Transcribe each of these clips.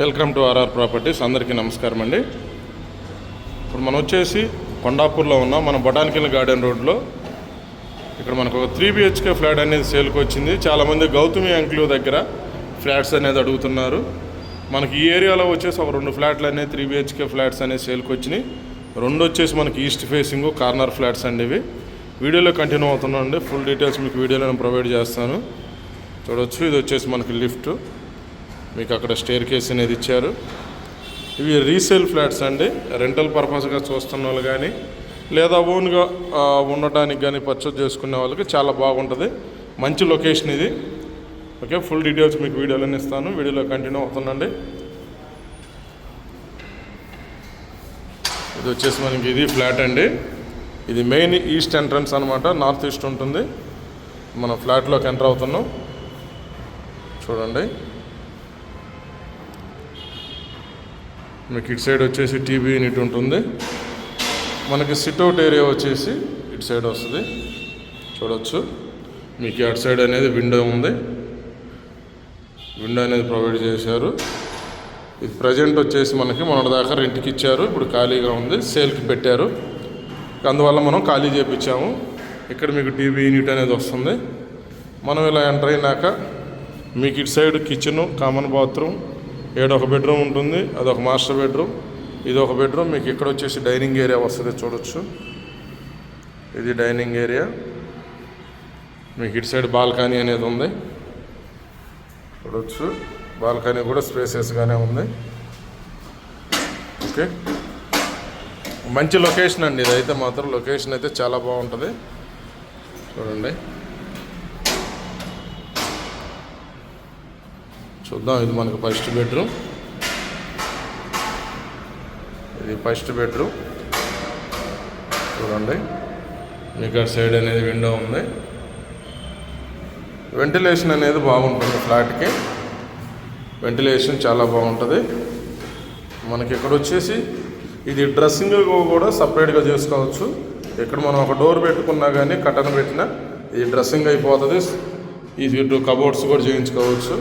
Welcome to RR properties. అందరికీ నమస్కారం అండి. ఇప్పుడు మనం వచ్చేసి కొండాపూర్లో ఉన్నాం. మన బొటానికల్ గార్డెన్ రోడ్లో. ఇక్కడ మనకు ఒక త్రీ బిహెచ్కే ఫ్లాట్ అనేది సేల్కి వచ్చింది. చాలామంది గౌతమి అంకులు దగ్గర ఫ్లాట్స్ అనేది అడుగుతున్నారు. మనకి ఈ ఏరియాలో వచ్చేసి ఒక రెండు ఫ్లాట్లు అనేది త్రీ బిహెచ్కే ఫ్లాట్స్ అనేది సేల్కి వచ్చినాయి. రెండు వచ్చేసి మనకి ఈస్ట్ ఫేసింగ్ కార్నర్ ఫ్లాట్స్ అండి ఇవి. వీడియోలో కంటిన్యూ అవుతున్నాండి ఫుల్ డీటెయిల్స్ మీకు వీడియోలో నేను ప్రొవైడ్ చేస్తాను. చూడొచ్చు. ఇది వచ్చేసి మనకి లిఫ్ట్. మీకు అక్కడ స్టేర్ కేస్ అనేది ఇచ్చారు. ఇవి రీసేల్ ఫ్లాట్స్ అండి. రెంటల్ పర్పస్గా చూస్తున్న వాళ్ళు కానీ లేదా ఓన్గా ఉండటానికి కానీ పర్చేస్ చేసుకునే వాళ్ళకి చాలా బాగుంటుంది. మంచి లొకేషన్ ఇది. ఓకే ఫుల్ డీటెయిల్స్ మీకు వీడియోలోనే ఇస్తాను. వీడియోలో కంటిన్యూ అవుతుందండి. ఇది వచ్చేసి మనకి ఇది ఫ్లాట్ అండి. ఇది మెయిన్ ఈస్ట్ ఎంట్రన్స్ అనమాట నార్త్ ఈస్ట్ ఉంటుంది. మన ఫ్లాట్లోకి ఎంటర్ అవుతున్నాం. చూడండి. మీకు ఇటు సైడ్ వచ్చేసి టీవీ యూనిట్ ఉంటుంది. మనకి సిట్అవుట్ ఏరియా వచ్చేసి ఇటు సైడ్ వస్తుంది. చూడొచ్చు. మీకు అటు సైడ్ అనేది విండో ఉంది. విండో అనేది ప్రొవైడ్ చేశారు. ఇది ప్రజెంట్ వచ్చేసి మనకి మొన్నటి దాకా రెంట్కి ఇచ్చారు. ఇప్పుడు ఖాళీగా ఉంది. సేల్కి పెట్టారు. అందువల్ల మనం ఖాళీ చేయించాము ఇక్కడ మీకు టీవీ యూనిట్ అనేది వస్తుంది. మనం ఇలా ఎంటర్ అయినాక మీకు ఇటు సైడ్ కిచెను కామన్ బాత్రూమ్ ఏడు ఒక బెడ్రూమ్ ఉంటుంది అదొక మాస్టర్ బెడ్రూమ్. ఇది ఒక బెడ్రూమ్ మీకు ఇక్కడ వచ్చేసి డైనింగ్ ఏరియా వస్తుంది చూడొచ్చు. ఇది డైనింగ్ ఏరియా. మీకు ఇటు సైడ్ బాల్కనీ అనేది ఉంది. చూడొచ్చు. బాల్కనీ కూడా స్పేసెస్గానే ఉంది. ఓకే. మంచి లొకేషన్ అండి ఇదైతే మాత్రం లొకేషన్ అయితే చాలా బాగుంటుంది. చూడండి. చూద్దాం ఇది మనకు ఫస్ట్ బెడ్రూమ్. ఇది ఫస్ట్ బెడ్రూమ్. చూడండి మీకు అటు సైడ్ అనేది విండో ఉంది. వెంటిలేషన్ అనేది బాగుంటుంది ఫ్లాట్కి. వెంటిలేషన్ చాలా బాగుంటుంది. మనకి ఇక్కడ వచ్చేసి ఇది డ్రెస్సింగ్ కూడా సపరేట్గా చేసుకోవచ్చు. ఇక్కడ మనం ఒక డోర్ పెట్టుకున్నా కానీ కటన్ పెట్టినా ఇది డ్రెస్సింగ్ అయిపోతుంది. ఇది కబోర్డ్స్ కూడా చేయించుకోవచ్చు.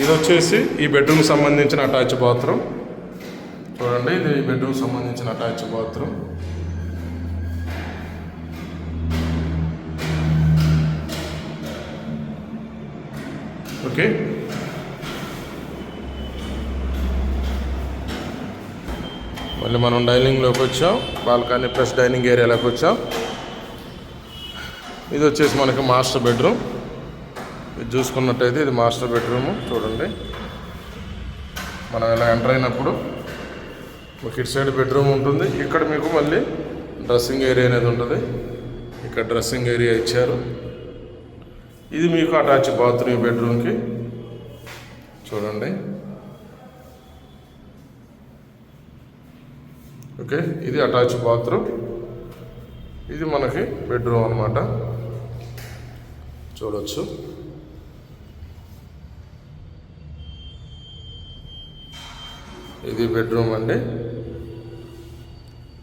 ఇది వచ్చేసి ఈ బెడ్రూమ్ సంబంధించిన అటాచ్ బాత్రూమ్ చూడండి ఇది ఈ బెడ్రూమ్ సంబంధించిన అటాచ్ బాత్రూమ్ ఓకే. మళ్ళీ మనం డైనింగ్లోకి వచ్చాం. బాల్కనీ ప్లస్ డైనింగ్ ఏరియాలోకి వచ్చాం. ఇది వచ్చేసి మనకి మాస్టర్ బెడ్రూమ్ చూసుకున్నట్టయితే ఇది మాస్టర్ బెడ్రూమ్. చూడండి. మనం ఇలా ఎంటర్ అయినప్పుడు ఒక ఇటు సైడ్ బెడ్రూమ్ ఉంటుంది. ఇక్కడ మీకు మళ్ళీ డ్రెస్సింగ్ ఏరియా అనేది ఉంటుంది. ఇక్కడ డ్రెస్సింగ్ ఏరియా ఇచ్చారు. ఇది మీకు అటాచ్ బాత్రూమ్ బెడ్రూమ్కి. చూడండి. ఓకే ఇది అటాచ్ బాత్రూమ్. ఇది మనకి బెడ్రూమ్ అనమాట చూడవచ్చు ఇది బెడ్రూమ్ అండి.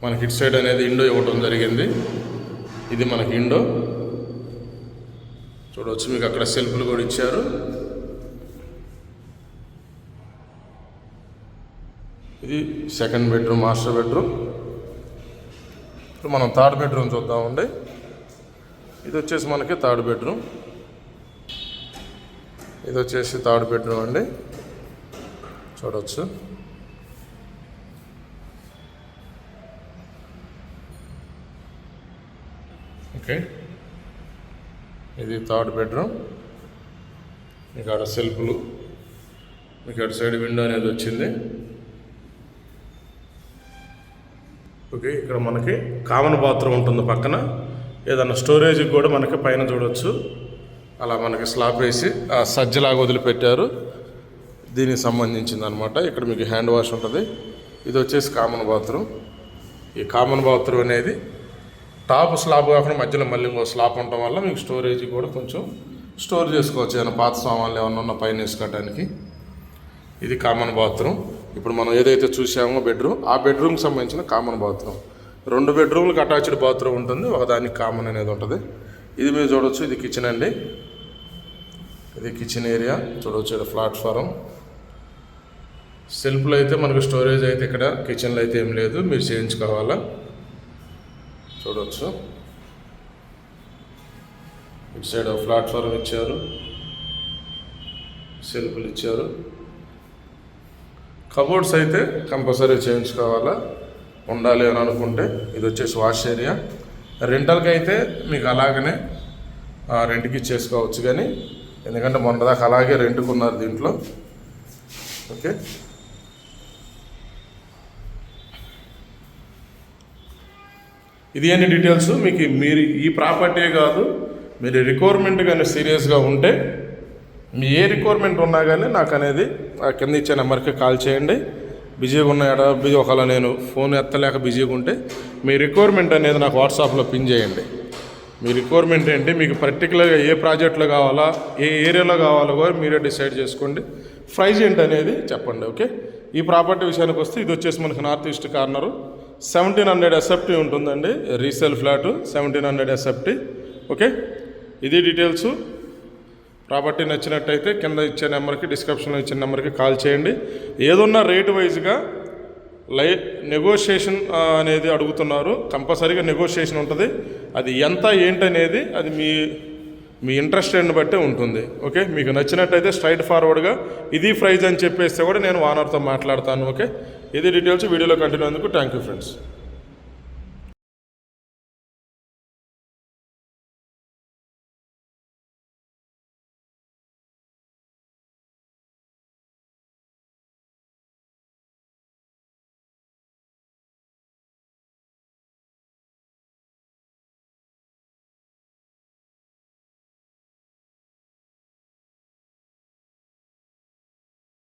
మనకి ఇటు సైడ్ అనేది ఇండో ఇవ్వటం జరిగింది. ఇది మనకి ఇండో. చూడవచ్చు మీకు అక్కడ సెల్ఫ్లు కూడా ఇచ్చారు. ఇది సెకండ్ బెడ్రూమ్ మాస్టర్ బెడ్రూమ్. ఇప్పుడు మనం థర్డ్ బెడ్రూమ్ చూద్దామండి. ఇది వచ్చేసి మనకి థర్డ్ బెడ్రూమ్. ఇది వచ్చేసి థర్డ్ బెడ్రూమ్ అండి. చూడవచ్చు ఓకే. ఇది థర్డ్ బెడ్రూమ్. మీకు ఆడ సెల్ఫ్లు మీకు అటు సైడ్ విండో అనేది వచ్చింది. ఓకే ఇక్కడ మనకి కామన్ బాత్రూమ్ ఉంటుంది పక్కన. ఏదన్నా స్టోరేజ్కి కూడా మనకి పైన చూడొచ్చు. అలా మనకి స్లాబ్ వేసి ఆ సజ్జలాగా వదిలిపెట్టారు. దీనికి సంబంధించింది అనమాట ఇక్కడ మీకు హ్యాండ్ వాష్ ఉంటుంది. ఇది వచ్చేసి కామన్ బాత్రూమ్. ఈ కామన్ బాత్రూమ్ అనేది టాప్ స్లాబ్ కాకుండా మధ్యలో మళ్ళీ ఇంకో స్లాబ్ ఉండటం వల్ల మీకు స్టోరేజ్ కూడా కొంచెం స్టోర్ చేసుకోవచ్చు. ఏమైనా పాత సామాన్లు ఏమన్నా ఉన్న పైన వేసుకోవడానికి ఇది కామన్ బాత్రూమ్ ఇప్పుడు మనం ఏదైతే చూసామో బెడ్రూమ్ ఆ బెడ్రూమ్కి సంబంధించిన కామన్ బాత్రూమ్ రెండు బెడ్రూమ్లకు అటాచ్డ్ బాత్రూమ్ ఉంటుంది. ఒకదానికి కామన్ అనేది ఉంటుంది. ఇది మీరు చూడవచ్చు ఇది కిచెన్ అండి. ఇది కిచెన్ ఏరియా చూడవచ్చు ఇక్కడ ప్లాట్ఫారం సెల్ఫ్లో అయితే మనకు స్టోరేజ్ అయితే ఇక్కడ కిచెన్లో అయితే ఏం లేదు. మీరు చేయించుకోవాలా? చూడవచ్చు ఇటు సైడ్ ప్లాట్ఫారం ఇచ్చారు. సెల్ఫ్లు ఇచ్చారు. కబోర్డ్స్ అయితే కంపల్సరీ చేయించుకోవాలా ఉండాలి అని అనుకుంటే ఇది వచ్చేసి వాష్ ఏరియా. రెంటల్కి అయితే మీకు అలాగనే రెంట్కి ఇచ్చేసుకోవచ్చు కానీ ఎందుకంటే మొన్నదాకా అలాగే రెంట్కున్నారు దీంట్లో. ఓకే? ఇది అన్ని డీటెయిల్స్ మీకు మీరు ఈ ప్రాపర్టీ కాదు మీరు రిక్వైర్మెంట్ కానీ సీరియస్గా ఉంటే మీ ఏ రిక్వైర్మెంట్ ఉన్నా కానీ నాకు అనేది ఆ కింద ఇచ్చే నెంబర్కి కాల్ చేయండి. బిజీగా ఉన్న ఎడ బిజీ ఒకవేళ నేను ఫోన్ ఎత్తలేక బిజీగా ఉంటే మీ రిక్వైర్మెంట్ అనేది నాకు వాట్సాప్లో పిన్ చేయండి. మీ రిక్వైర్మెంట్ ఏంటి? మీకు పర్టికులర్గా ఏ ప్రాజెక్ట్లో కావాలా ఏ ఏరియాలో కావాలో కూడా మీరే డిసైడ్ చేసుకోండి. ప్రైజ్ ఏంటి అనేది చెప్పండి ఓకే ఈ ప్రాపర్టీ విషయానికి వస్తే ఇది వచ్చేసి మనకి north east corner seventeen hundred SFT ఉంటుందండి. Resale flat seventeen hundred SFT okay ఇది డీటెయిల్స్ ప్రాపర్టీ నచ్చినట్టయితే కింద ఇచ్చే నెంబర్కి డిస్క్రిప్షన్లో ఇచ్చిన నెంబర్కి కాల్ చేయండి. ఏదున్నా రేట్ వైజ్గా లై నెగోషియేషన్ అనేది అడుగుతున్నారు. కంపల్సరీగా నెగోషియేషన్ ఉంటుంది. అది ఎంత ఏంటనేది అది మీ మీ ఇంట్రెస్ట్ బట్టే ఉంటుంది. ఓకే మీకు నచ్చినట్టయితే స్ట్రైట్ ఫార్వర్డ్గా ఇది ప్రైజ్ అని చెప్పేస్తే కూడా నేను ఓనర్తో మాట్లాడతాను. ఓకే ఇది డీటెయిల్స్ వీడియోలో కంటిన్యూ అందుకు థ్యాంక్ యూ ఫ్రెండ్స్